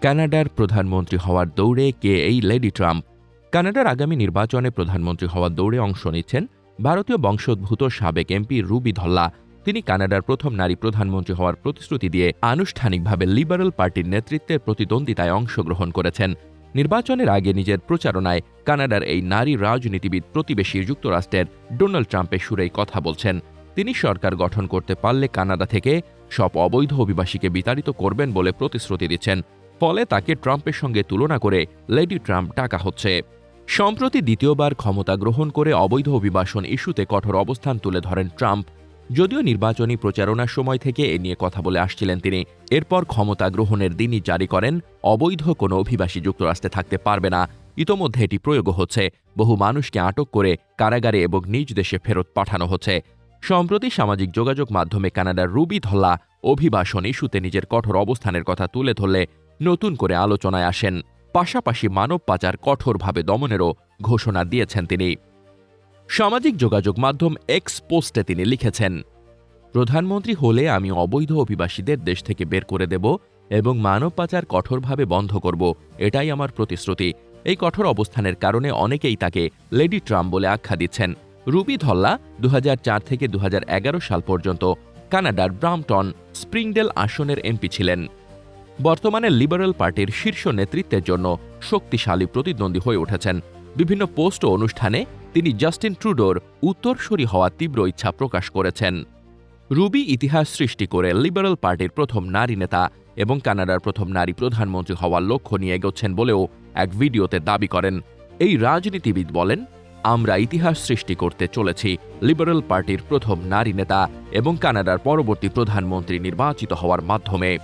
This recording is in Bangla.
কানাডার প্রধানমন্ত্রী হওয়ার দৌড়ে কে এই লেডি ট্রাম্প? কানাডার আগামী নির্বাচনে প্রধানমন্ত্রী হওয়ার দৌড়ে অংশ নিচ্ছেন ভারতীয় বংশোদ্ভূত সাবেক এমপি রুবি ধল্লা। তিনি কানাডার প্রথম নারী প্রধানমন্ত্রী হওয়ার প্রতিশ্রুতি দিয়ে আনুষ্ঠানিকভাবে লিবারেল পার্টির নেতৃত্বের প্রতিদ্বন্দ্বিতায় অংশগ্রহণ করেছেন। নির্বাচনের আগে নিজের প্রচারণায় কানাডার এই নারী রাজনীতিবিদ প্রতিবেশী যুক্তরাষ্ট্রের ডোনাল্ড ট্রাম্পের সুরেই কথা বলছেন। তিনি সরকার গঠন করতে পারলে কানাডা থেকে সব অবৈধ অভিবাসীকে বিতাড়িত করবেন বলে প্রতিশ্রুতি দিচ্ছেন। ফলে তাকে ট্রাম্পের সঙ্গে তুলনা করে লেডি ট্রাম্প ডাকা হচ্ছে। সম্প্রতি দ্বিতীয়বার ক্ষমতা গ্রহণ করে অবৈধ অভিবাসন ইস্যুতে কঠোর অবস্থান তুলে ধরেন ট্রাম্প। যদিও নির্বাচনী প্রচারণার সময় থেকে এ নিয়ে কথা বলে আসছিলেন তিনি। এরপর ক্ষমতা গ্রহণের দিনই জারি করেন, অবৈধ কোনো অভিবাসী যুক্তরাষ্ট্রে থাকতে পারবে না। ইতোমধ্যে এটি প্রয়োগও হচ্ছে। বহু মানুষকে আটক করে কারাগারে এবং নিজ দেশে ফেরত পাঠানো হচ্ছে। সম্প্রতি সামাজিক যোগাযোগ মাধ্যমে কানাডার রুবি ধল্লা অভিবাসন ইস্যুতে নিজের কঠোর অবস্থানের কথা তুলে ধরলে নতুন করে আলোচনায় আসেন। পাশাপাশি মানব পাচার কঠোরভাবে দমনেরও ঘোষণা দিয়েছেন তিনি। সামাজিক যোগাযোগ মাধ্যম এক্স পোস্টে তিনি লিখেছেন, প্রধানমন্ত্রী হলে আমি অবৈধ অভিবাসীদের দেশ থেকে বের করে দেব এবং মানব পাচার কঠোরভাবে বন্ধ করব। এটাই আমার প্রতিশ্রুতি। এই কঠোর অবস্থানের কারণে অনেকেই তাকে লেডি ট্রাম্প বলে আখ্যা দিচ্ছেন। রুবি ধল্লা দু হাজার চার থেকে দুহাজার এগারো সাল পর্যন্ত কানাডার ব্রামটন স্প্রিংডেল আসনের এমপি ছিলেন। বর্তমানে লিবারেল পার্টির শীর্ষ নেতৃত্বের জন্য শক্তিশালী প্রতিদ্বন্দ্বী হয়ে উঠেছেন। বিভিন্ন পোস্ট ও অনুষ্ঠানে তিনি জাস্টিন ট্রুডোর উত্তরসূরি হওয়ার তীব্র ইচ্ছা প্রকাশ করেছেন। রুবি ইতিহাস সৃষ্টি করে লিবারেল পার্টির প্রথম নারী নেতা এবং কানাডার প্রথম নারী প্রধানমন্ত্রী হওয়ার লক্ষ্য নিয়ে এগোচ্ছেন বলেও এক ভিডিওতে দাবি করেন। এই রাজনীতিবিদ বলেন, আমরা ইতিহাস সৃষ্টি করতে চলেছি। লিবারেল পার্টির প্রথম নারী নেতা এবং কানাডার পরবর্তী প্রধানমন্ত্রী নির্বাচিত হওয়ার মাধ্যমে।